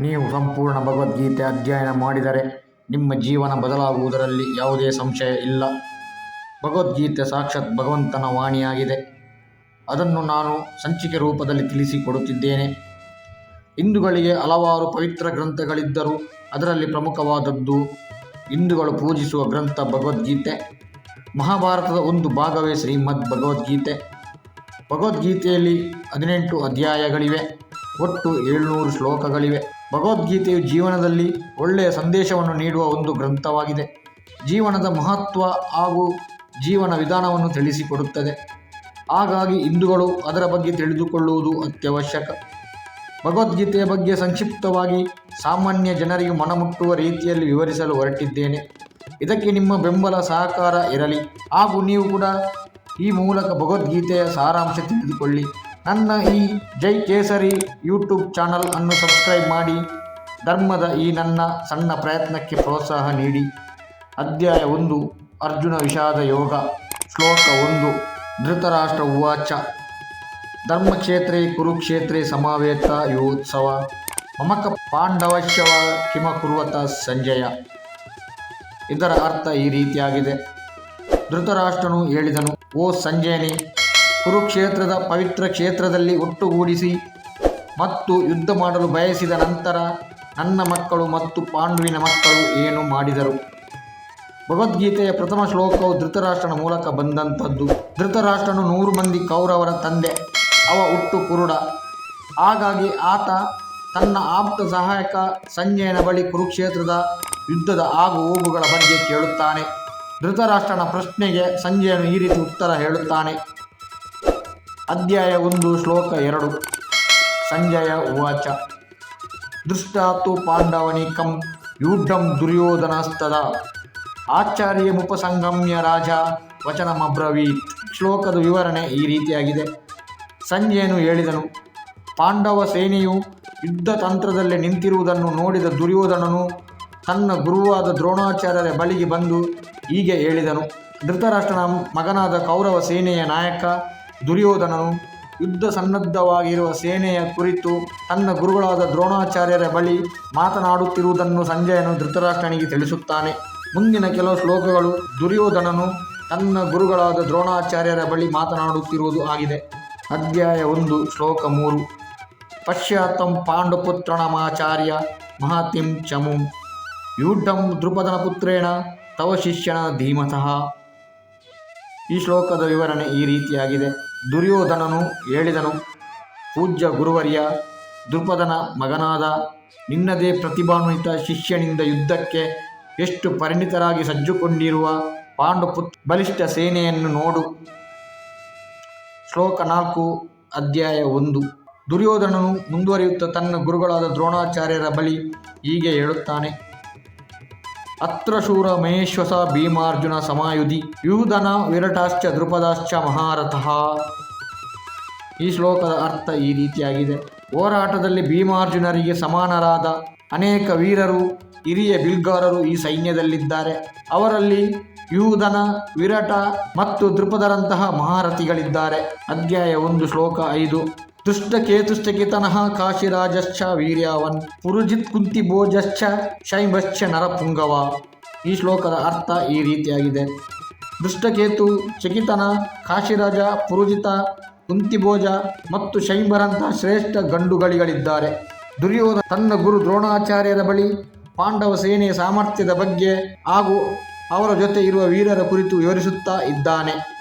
ನೀವು ಸಂಪೂರ್ಣ ಭಗವದ್ಗೀತೆ ಅಧ್ಯಯನ ಮಾಡಿದರೆ ನಿಮ್ಮ ಜೀವನ ಬದಲಾಗುವುದರಲ್ಲಿ ಯಾವುದೇ ಸಂಶಯ ಇಲ್ಲ. ಭಗವದ್ಗೀತೆ ಸಾಕ್ಷಾತ್ ಭಗವಂತನ ವಾಣಿಯಾಗಿದೆ. ಅದನ್ನು ನಾನು ಸಂಚಿಕೆ ರೂಪದಲ್ಲಿ ತಿಳಿಸಿಕೊಡುತ್ತಿದ್ದೇನೆ. ಹಿಂದೂಗಳಿಗೆ ಹಲವಾರು ಪವಿತ್ರ ಗ್ರಂಥಗಳಿದ್ದರೂ ಅದರಲ್ಲಿ ಪ್ರಮುಖವಾದದ್ದು ಹಿಂದೂಗಳು ಪೂಜಿಸುವ ಗ್ರಂಥ ಭಗವದ್ಗೀತೆ. ಮಹಾಭಾರತದ ಒಂದು ಭಾಗವೇ ಶ್ರೀಮದ್ ಭಗವದ್ಗೀತೆ. ಭಗವದ್ಗೀತೆಯಲ್ಲಿ ಹದಿನೆಂಟು ಅಧ್ಯಾಯಗಳಿವೆ. ಒಟ್ಟು ಏಳ್ನೂರು ಶ್ಲೋಕಗಳಿವೆ. ಭಗವದ್ಗೀತೆಯು ಜೀವನದಲ್ಲಿ ಒಳ್ಳೆಯ ಸಂದೇಶವನ್ನು ನೀಡುವ ಒಂದು ಗ್ರಂಥವಾಗಿದೆ. ಜೀವನದ ಮಹತ್ವ ಹಾಗೂ ಜೀವನ ವಿಧಾನವನ್ನು ತಿಳಿಸಿಕೊಡುತ್ತದೆ. ಹಾಗಾಗಿ ಹಿಂದೂಗಳು ಅದರ ಬಗ್ಗೆ ತಿಳಿದುಕೊಳ್ಳುವುದು ಅತ್ಯವಶ್ಯಕ. ಭಗವದ್ಗೀತೆಯ ಬಗ್ಗೆ ಸಂಕ್ಷಿಪ್ತವಾಗಿ ಸಾಮಾನ್ಯ ಜನರಿಗೆ ಮನಮುಟ್ಟುವ ರೀತಿಯಲ್ಲಿ ವಿವರಿಸಲು ಹೊರಟಿದ್ದೇನೆ. ಇದಕ್ಕೆ ನಿಮ್ಮ ಬೆಂಬಲ ಸಹಕಾರ ಇರಲಿ. ಹಾಗೂ ನೀವು ಕೂಡ ಈ ಮೂಲಕ ಭಗವದ್ಗೀತೆಯ ಸಾರಾಂಶ ತಿಳಿದುಕೊಳ್ಳಿ. ನನ್ನ ಈ ಜೈ ಕೇಸರಿ ಯೂಟ್ಯೂಬ್ ಚಾನಲ್ ಅನ್ನು ಸಬ್ಸ್ಕ್ರೈಬ್ ಮಾಡಿ, ಧರ್ಮದ ಈ ನನ್ನ ಸಣ್ಣ ಪ್ರಯತ್ನಕ್ಕೆ ಪ್ರೋತ್ಸಾಹ ನೀಡಿ. ಅಧ್ಯಾಯ ಒಂದು, ಅರ್ಜುನ ವಿಷಾದ ಯೋಗ. ಶ್ಲೋಕ ಒಂದು, ಧೃತರಾಷ್ಟ್ರ ಉವಾಚ. ಧರ್ಮಕ್ಷೇತ್ರ ಕುರುಕ್ಷೇತ್ರೇ ಸಮಾವೇತ ಯೋತ್ಸವ. ಮಮಕ ಪಾಂಡವಶ್ಯವ ಕಿಮ ಕುರುವತ ಸಂಜಯ. ಇದರ ಅರ್ಥ ಈ ರೀತಿಯಾಗಿದೆ. ಧೃತರಾಷ್ಟ್ರನು ಹೇಳಿದನು, ಓ ಸಂಜಯನೇ ಕುರುಕ್ಷೇತ್ರದ ಪವಿತ್ರ ಕ್ಷೇತ್ರದಲ್ಲಿ ಒಟ್ಟುಗೂಡಿಸಿ ಮತ್ತು ಯುದ್ಧ ಮಾಡಲು ಬಯಸಿದ ನಂತರ ನನ್ನ ಮಕ್ಕಳು ಮತ್ತು ಪಾಂಡುವಿನ ಮಕ್ಕಳು ಏನು ಮಾಡಿದರು? ಭಗವದ್ಗೀತೆಯ ಪ್ರಥಮ ಶ್ಲೋಕವು ಧೃತರಾಷ್ಟ್ರನ ಮೂಲಕ ಬಂದಂಥದ್ದು. ಧೃತರಾಷ್ಟ್ರನು ನೂರು ಮಂದಿ ಕೌರವರ ತಂದೆ, ಅವ ಹುಟ್ಟು ಕುರುಡ. ಹಾಗಾಗಿ ಆತ ತನ್ನ ಆಪ್ತ ಸಹಾಯಕ ಸಂಜಯನ ಬಳಿ ಕುರುಕ್ಷೇತ್ರದ ಯುದ್ಧದ ಆಗು ಹೋಗುಗಳ ಬಗ್ಗೆ ಕೇಳುತ್ತಾನೆ. ಧೃತರಾಷ್ಟ್ರನ ಪ್ರಶ್ನೆಗೆ ಸಂಜಯನು ಈ ರೀತಿ ಉತ್ತರ ಹೇಳುತ್ತಾನೆ. ಅಧ್ಯಾಯ ಒಂದು, ಶ್ಲೋಕ ಎರಡು. ಸಂಜಯ ಉವಾಚ. ದೃಷ್ಟಾತು ಪಾಂಡವನಿಕಂ ಯೂಢಂ ದುರ್ಯೋಧನಸ್ತದ. ಆಚಾರ್ಯ ಮುಪಸಂಗಮ್ಯ ರಾಜ ವಚನಮಬ್ರವೀತ್ ಶ್ಲೋಕದ ವಿವರಣೆ ಈ ರೀತಿಯಾಗಿದೆ. ಸಂಜಯನು ಹೇಳಿದನು. ಪಾಂಡವ ಸೇನೆಯು ಯುದ್ಧ ತಂತ್ರದಲ್ಲಿ ನಿಂತಿರುವುದನ್ನು ನೋಡಿದ ದುರ್ಯೋಧನನು ತನ್ನ ಗುರುವಾದ ದ್ರೋಣಾಚಾರ್ಯರ ಬಳಿಗೆ ಬಂದು ಹೀಗೆ ಹೇಳಿದನು. ಧೃತರಾಷ್ಟ್ರನ ಮಗನಾದ ಕೌರವ ಸೇನೆಯ ನಾಯಕ ದುರ್ಯೋಧನನು ಯುದ್ಧ ಸನ್ನದ್ಧವಾಗಿರುವ ಸೇನೆಯ ಕುರಿತು ತನ್ನ ಗುರುಗಳಾದ ದ್ರೋಣಾಚಾರ್ಯರ ಬಳಿ ಮಾತನಾಡುತ್ತಿರುವುದನ್ನು ಸಂಜಯನು ಧೃತರಾಷ್ಟ್ರನಿಗೆ ತಿಳಿಸುತ್ತಾನೆ. ಮುಂದಿನ ಕೆಲವು ಶ್ಲೋಕಗಳು ದುರ್ಯೋಧನನು ತನ್ನ ಗುರುಗಳಾದ ದ್ರೋಣಾಚಾರ್ಯರ ಬಳಿ ಮಾತನಾಡುತ್ತಿರುವುದು ಆಗಿದೆ. ಅಧ್ಯಾಯ ಒಂದು, ಶ್ಲೋಕ ಮೂರು. ಪಶ್ಚಾತ್ತಂ ಪಾಂಡುಪುತ್ರಣಮಾಚಾರ್ಯ ಮಹಾತಿಂ ಚಮುಂ. ಯೂಢಂ ದ್ರುಪದನ ಪುತ್ರೇಣ ತವ ಶಿಷ್ಯನ ಧೀಮತಃ. ಈ ಶ್ಲೋಕದ ವಿವರಣೆ ಈ ರೀತಿಯಾಗಿದೆ. ದುರ್ಯೋಧನನು ಹೇಳಿದನು, ಪೂಜ್ಯ ಗುರುವರ್ಯ ದೃಪದನ ಮಗನಾದ ನಿನ್ನದೇ ಪ್ರತಿಭಾನ್ವಿತ ಶಿಷ್ಯನಿಂದ ಯುದ್ಧಕ್ಕೆ ಎಷ್ಟು ಪರಿಣಿತರಾಗಿ ಸಜ್ಜುಕೊಂಡಿರುವ ಪಾಂಡುಪುತ್ ಬಲಿಷ್ಠ ಸೇನೆಯನ್ನು ನೋಡು. ಶ್ಲೋಕ ನಾಲ್ಕು, ಅಧ್ಯಾಯ ಒಂದು. ದುರ್ಯೋಧನನು ಮುಂದುವರಿಯುತ್ತಾ ತನ್ನ ಗುರುಗಳಾದ ದ್ರೋಣಾಚಾರ್ಯರ ಬಳಿ ಹೀಗೆ ಹೇಳುತ್ತಾನೆ ಅತ್ರ ಶೂರ ಮಹೇಶ್ವಸ ಭೀಮಾರ್ಜುನ ಸಮಾಯುಧಿ, ಯೂಧನ ವಿರಟಾಶ್ಚ ದೃಪದಾಶ್ಚ ಮಹಾರಥಃ. ಈ ಶ್ಲೋಕದ ಅರ್ಥ ಈ ರೀತಿಯಾಗಿದೆ. ಹೋರಾಟದಲ್ಲಿ ಭೀಮಾರ್ಜುನರಿಗೆ ಸಮಾನರಾದ ಅನೇಕ ವೀರರು, ಹಿರಿಯ ಬಿಲ್ಗಾರರು ಈ ಸೈನ್ಯದಲ್ಲಿದ್ದಾರೆ. ಅವರಲ್ಲಿ ಯೂಧನ, ವಿರಟ ಮತ್ತು ದೃಪದರಂತಹ ಮಹಾರಥಿಗಳಿದ್ದಾರೆ. ಅಧ್ಯಾಯ ಒಂದು, ಶ್ಲೋಕ ಐದು. ದುಷ್ಟಕೇತುಷ್ಟಕಿತನಃ ಕಾಶಿರಾಜಶ್ಚ ವೀರ್ಯಾವನ್ ಪುರುಜಿತ್ ಕುಂತಿಭೋಜಶ್ಚ ಶೈಂಭಶ್ಚ ನರಪುಂಗವ. ಈ ಶ್ಲೋಕದ ಅರ್ಥ ಈ ರೀತಿಯಾಗಿದೆ. ದುಷ್ಟಕೇತು, ಚಕಿತನ, ಕಾಶಿರಾಜ, ಪುರುಜಿತ, ಕುಂತಿಭೋಜ ಮತ್ತು ಶೈಂಬರಂತಹ ಶ್ರೇಷ್ಠ ಗಂಡುಗಳಿಗಳಿದ್ದಾರೆ. ದುರ್ಯೋಧನ ತನ್ನ ಗುರು ದ್ರೋಣಾಚಾರ್ಯರ ಬಳಿ ಪಾಂಡವ ಸೇನೆಯ ಸಾಮರ್ಥ್ಯದ ಬಗ್ಗೆ ಹಾಗೂ ಅವರ ಜೊತೆ ಇರುವ ವೀರರ ಕುರಿತು ವಿವರಿಸುತ್ತಾ ಇದ್ದಾನೆ.